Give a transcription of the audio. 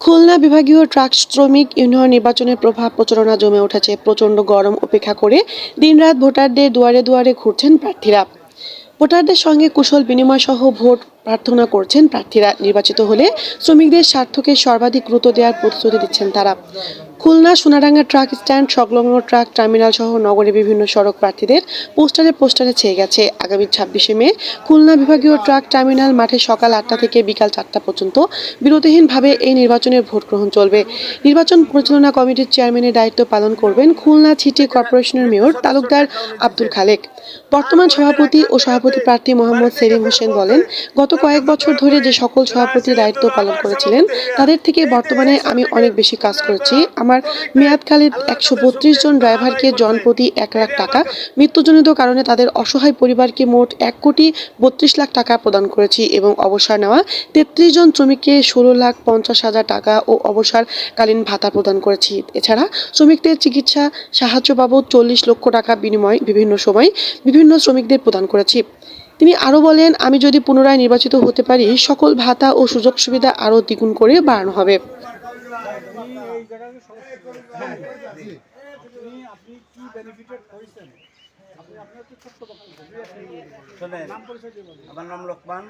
খুলনা বিভাগীয় ট্রাক শ্রমিক ইউনিয়ন নির্বাচনের প্রভাব প্রচারণা জমে উঠেছে। প্রচণ্ড গরম উপেক্ষা করে দিনরাত ভোটারদের দুয়ারে দুয়ারে ঘুরছেন প্রার্থীরা। ভোটারদের সঙ্গে কুশল বিনিময় সহ ভোট প্রার্থনা করছেন প্রার্থীরা নির্বাচিত হলে শ্রমিকদের স্বার্থকে সর্বাধিক গুরুত্ব দেওয়ার প্রতিশ্রুতি দিচ্ছেন তারা। খুলনা সোনারাঙ্গা ট্রাক স্ট্যান্ড, সংলগ্ন ট্রাক টার্মিনাল সহ নগরের বিভিন্ন সড়ক প্রার্থীদের পোস্টারে পোস্টারে ছেয়ে গেছে। আগামী ছাব্বিশে মে, খুলনা বিভাগীয় ট্রাক টার্মিনাল মাঠে সকাল আটটা থেকে বিকাল চারটা পর্যন্ত বিরতিহীনভাবে এই নির্বাচনের ভোট গ্রহণ চলবে। নির্বাচন পরিচালনা কমিটির চেয়ারম্যানের দায়িত্ব পালন করবেন খুলনা সিটি কর্পোরেশনের মেয়র তালুকদার আব্দুল খালেক। বর্তমান সভাপতি ও সভাপতি প্রার্থী মোহাম্মদ সেলিম হোসেন বলেন, গত কয়েক বছর ধরে যে সকল সভাপতি দায়িত্ব পালন করেছিলেন, তাদের থেকে বর্তমানে আমি অনেক বেশি কাজ করেছি। আমার মেয়াদকালে একশো বত্রিশ জন ড্রাইভারকে জনপ্রতি এক লাখ টাকা, মৃত্যুজনিত কারণে তাদের অসহায় পরিবারকে মোট এক কোটি বত্রিশ লাখ টাকা প্রদান করেছি এবং অবসর নেওয়া তেত্রিশ জন শ্রমিককে ষোলো লাখ পঞ্চাশ হাজার টাকা ও অবসরকালীন ভাতা প্রদান করেছি। এছাড়া শ্রমিকদের চিকিৎসা সাহায্য বাবদ চল্লিশ লক্ষ টাকা বিনিময় বিভিন্ন সময় বিভিন্ন শ্রমিকদের প্রদান করেছি। তিনি আরও বলেন, আমি যদি পুনরায় নির্বাচিত হতে পারি, সকল ভাতা ও সুযোগ সুবিধা আরও দ্বিগুণ করে বাড়ানো হবে। আমার নাম লোকমান।